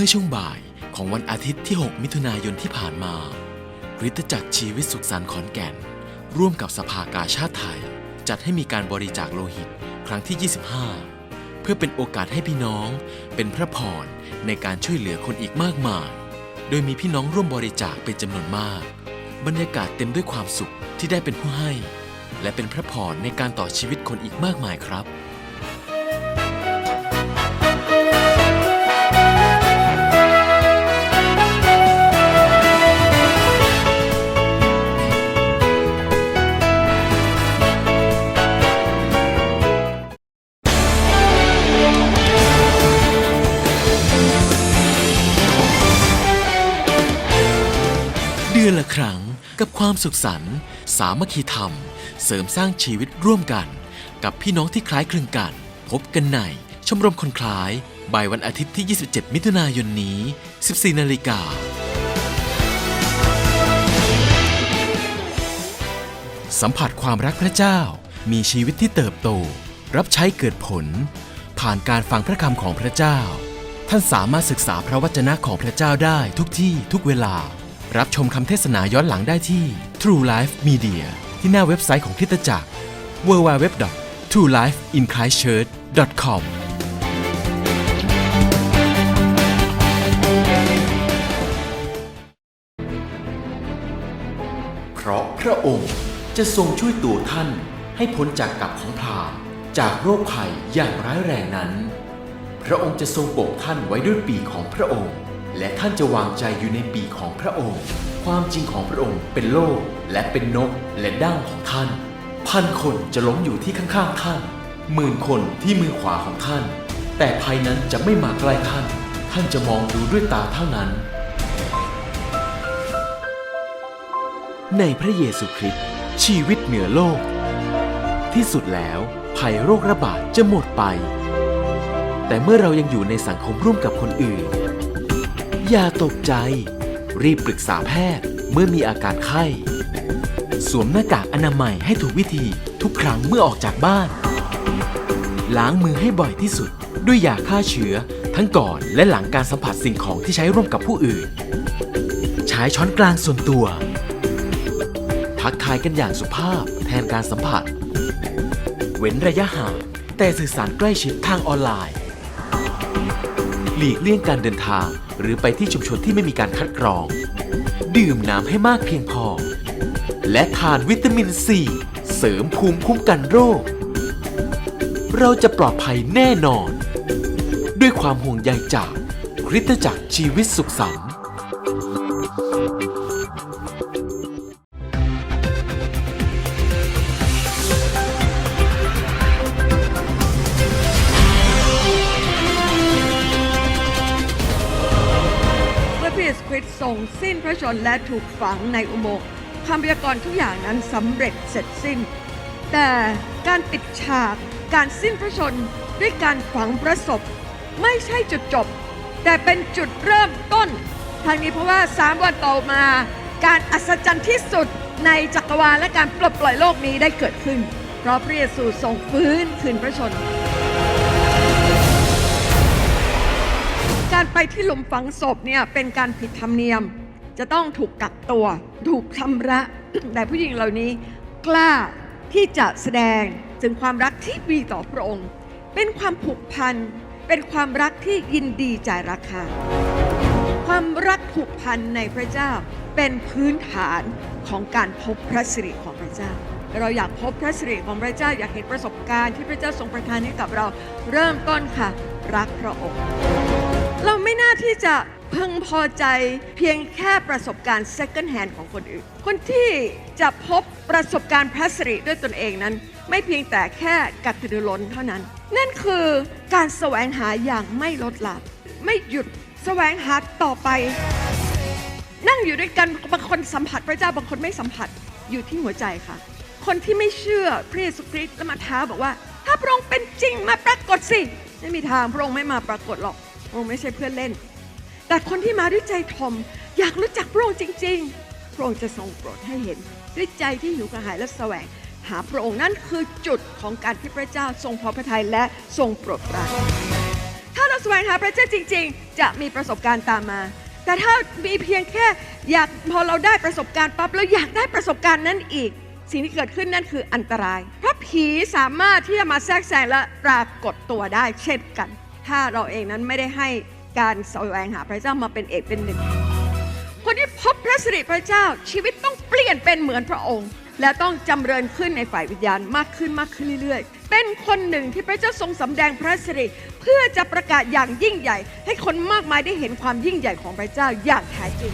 มื่อช่วงบ่ายของวันอาทิตย์ที่ 6 มิถุนายนที่ผ่านมาริตจักรชีวิตสุขสันต์ขอนแก่น ร่วมกับสภากาชาติไทย จัดให้มีการบริจาคโลหิตครั้งที่ 25 เพื่อเป็นโอกาสให้พี่น้อง เป็นพระพรในการช่วยเหลือคนอีกมากมาย โดยมีพี่น้องร่วมบริจาคเป็นจำนวนมาก บรรยากาศเต็มด้วยความสุขที่ได้เป็นผู้ให้ และเป็นพระพรในการต่อชีวิตคนอีกมากมายครับ ครั้งกับความสุขสันต์สามัคคีธรรม เสริมสร้างชีวิตร่วมกัน กับพี่น้องที่คล้ายคลึงกัน พบกันในชมรมคนคล้ายบ่ายวันอาทิตย์ที่ 27 มิถุนายนนี้ 14 นาฬิกาสัมผัสความรักพระเจ้า มีชีวิตที่เติบโต รับใช้เกิดผล ผ่านการฟังพระคำของพระเจ้า ท่านสามารถศึกษาพระวจนะของพระเจ้าได้ทุกที่ทุกเวลา รับชมคำเทศนาย้อนหลังได้ที่ True Life Media ที่หน้าเว็บไซต์ของคริสตจักร www.truelifeinchristchurch.com เพราะพระองค์จะทรงช่วยตัวท่านให้พ้นจากกับของพรามจากโรคภัยอย่างร้ายแรงนั้น พระองค์จะทรงโปกท่านไว้ด้วยปีกของพระองค์ และท่านจะวางใจอยู่ในปีของพระองค์ ความจริงของพระองค์เป็นโลกและเป็นนกและดั้งของท่าน พันคนจะล้มอยู่ที่ข้างๆท่านหมื่นคนที่มือขวาของท่าน แต่ภัยนั้นจะไม่มาใกล้ท่าน ท่านจะมองดูด้วยตาเท่านั้น ในพระเยซูคริสต์ชีวิตเหนือโลก ที่สุดแล้วภัยโรคระบาดจะหมดไป แต่เมื่อเรายังอยู่ในสังคมร่วมกับคนอื่น อย่าตกใจ รีบปรึกษาแพทย์เมื่อมีอาการไข้ สวมหน้ากากอนามัยให้ถูกวิธีทุกครั้งเมื่อออกจากบ้าน ล้างมือให้บ่อยที่สุด ด้วยยาฆ่าเชื้อ ทั้งก่อนและหลังการสัมผัสสิ่งของที่ใช้ร่วมกับผู้อื่น ใช้ช้อนกลางส่วนตัว ทักทายกันอย่างสุภาพแทนการสัมผัส เว้นระยะห่างแต่สื่อสารใกล้ชิดทางออนไลน์ หลีกเลี่ยงการเดินทาง หรือไปที่ชุมชนที่ไม่มีการคัดกรอง ดื่มน้ำให้มากเพียงพอ และทานวิตามินซีเสริมภูมิคุ้มกันโรค เราจะปลอดภัยแน่นอน ด้วยความห่วงใยจากคริสตจักรชีวิตสุขสันต์ เยซูคริสต์ทรงสิ้นพระชนและถูกฝังในอุโมงค์คำพยากรณ์ทุกอย่างนั้นสำเร็จเสร็จสิ้น แต่การปิดฉากการสิ้นพระชนด้วยการฝังประสบไม่ใช่จุดจบ แต่เป็นจุดเริ่มต้นทางนี้เพราะว่าสามวันต่อมา การอัศจรรย์ที่สุดในจักรวาลและการปลดปล่อยโลกนี้ได้เกิดขึ้น เพราะพระเยซูทรงฟื้นคืนพระชน การไปที่หลุมฝังศพเนี่ยเป็นการผิดธรรมเนียม จะต้องถูกกักตัว ถูกชำระ แต่ผู้หญิงเหล่านี้กล้าที่จะแสดงถึงความรักที่มีต่อพระองค์ เป็นความผูกพัน เป็นความรักที่ยินดีจ่ายราคา ความรักผูกพันในพระเจ้าเป็นพื้นฐานของการพบพระสิริของพระเจ้า เราอยากพบพระสิริของพระเจ้าอยากเห็นประสบการณ์ที่พระเจ้าทรงประทานให้กับเราเริ่มต้นค่ะ รักพระองค์ เราไม่น่าที่จะพึงพอใจเพียงแค่ประสบการณ์ second hand ของคนอื่น คนที่จะพบประสบการณ์พระสิริด้วยตนเองนั้น ไม่เพียงแต่แค่กัดตือล้นเท่านั้น นั่นคือการแสวงหาอย่างไม่ลดละไม่หยุดแสวงหาต่อไป นั่งอยู่ด้วยกันบางคนสัมผัสพระเจ้าบางคนไม่สัมผัสอยู่ที่หัวใจค่ะ คนที่ไม่เชื่อพระเยซูคริสต์แล้วมาท้าบอกว่า ถ้าพระองค์เป็นจริงมาปรากฏสิไม่มีทางพระองค์ไม่มาปรากฏหรอก พระองไม่ใช่เพื่อนเล่น แต่คนที่มาด้วยใจทอม อยากรู้จักพระองค์จริง ๆ พระองค์จะทรงโปรดให้เห็นด้วยใจที่หิวกระหายและแสวง หาพระองค์นั่นคือจุดของการที่พระเจ้าทรงพอพระทัยและทรงโปรดปรานถ้าเราแสวงหาพระเจ้าจริง ๆ จะมีประสบการณ์ตามมา แต่ถ้ามีเพียงแค่อยากพอเราได้ประสบการณ์ปั๊บแล้วอยากได้ประสบการณ์นั้นอีก สิ่งที่เกิดขึ้นนั่นคืออันตราย เพราะผีสามารถที่จะมาแทรกแซงและปรากฏตัวได้เช่นกัน ถ้าเราเองนั้นไม่ได้ให้การแสวงหาพระเจ้ามาเป็นเอกเป็นหนึ่ง คนที่พบพระสิริพระเจ้าชีวิตต้องเปลี่ยนเป็นเหมือนพระองค์ และต้องจำเริญขึ้นในฝ่ายวิญญาณมากขึ้นมากขึ้นเรื่อยๆ เป็นคนหนึ่งที่พระเจ้าทรงสำแดงพระสิริเพื่อจะประกาศอย่างยิ่งใหญ่ ให้คนมากมายได้เห็นความยิ่งใหญ่ของพระเจ้าอย่างแท้จริง